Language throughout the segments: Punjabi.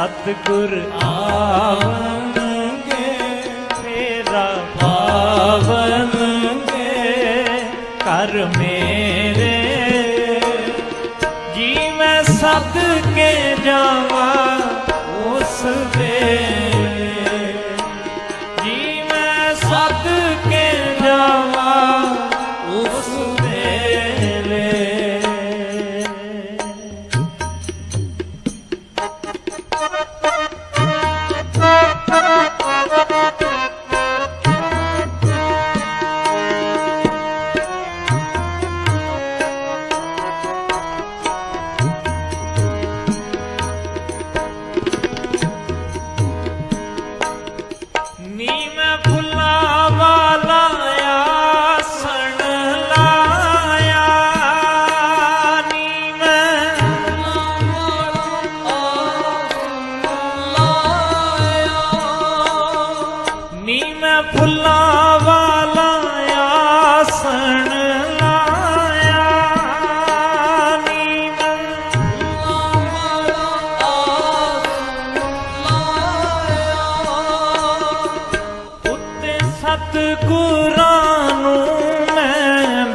ਸਤਿਗੁਰ ਆਵਣਗੇ, ਤੇਰਾ ਪਾਵਣਗੇ, ਕਰ ਮੇਰੇ। ਜੀ ਮੈਂ ਸਤ ਕੇ ਜਾਵਾਂ, ਉਸ ਵੇਲੇ। ਜੀ ਮੈਂ ਕੇ ਜਾਵਾਂ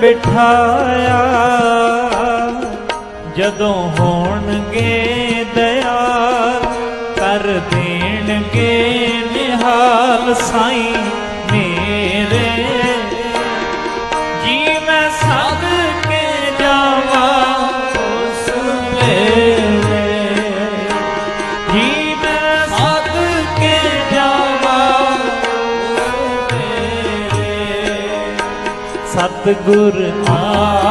ਬਿਠਾਇਆ। ਜਦੋਂ ਹੋਣਗੇ ਦਿਆਲ ਕਰ ਦੇਣਗੇ ਨਿਹਾਲ ਸਾਈਂ। सतगुरु आ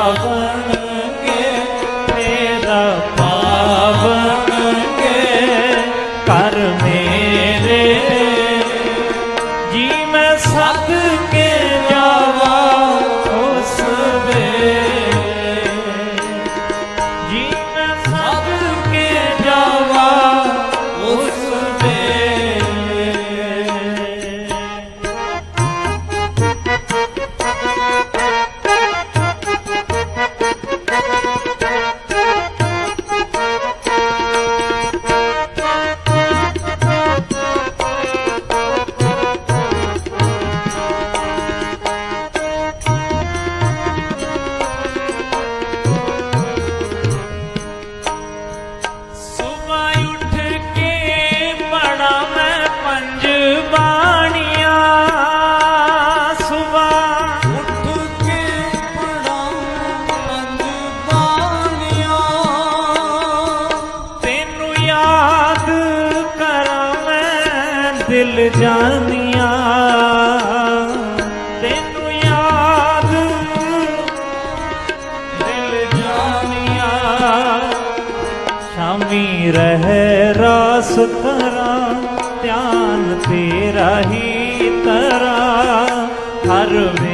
ਦਿਲ ਜਾਨੀਆਂ। ਤੈਨੂੰ ਯਾਦ ਦਿਲ ਜਾਨੀਆਂ। ਸ਼ਾਮੀ ਰਹਿ ਰਾਸ ਕਰਾਂ ਧਿਆਨ ਤੇਰਾ ਹੀ ਤਰਾ। ਹਰ ਵੇ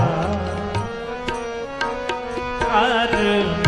Yeah.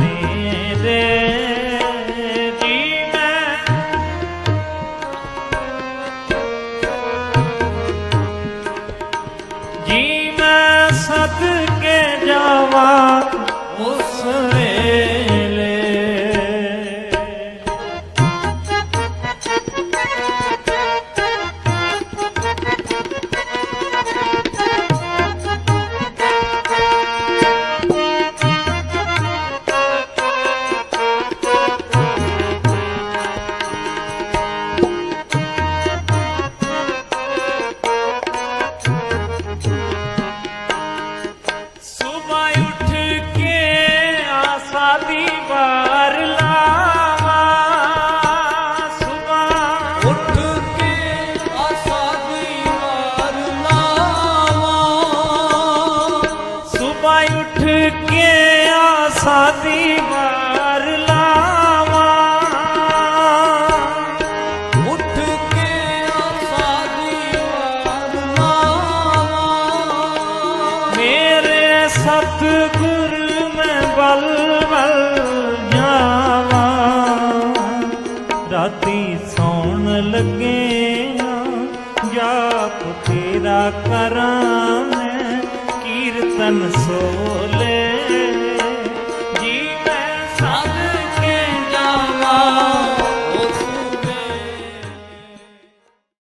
ਕਰਾਂ ਮੈਂ ਕੀਰਤਨ ਸੋਲੇ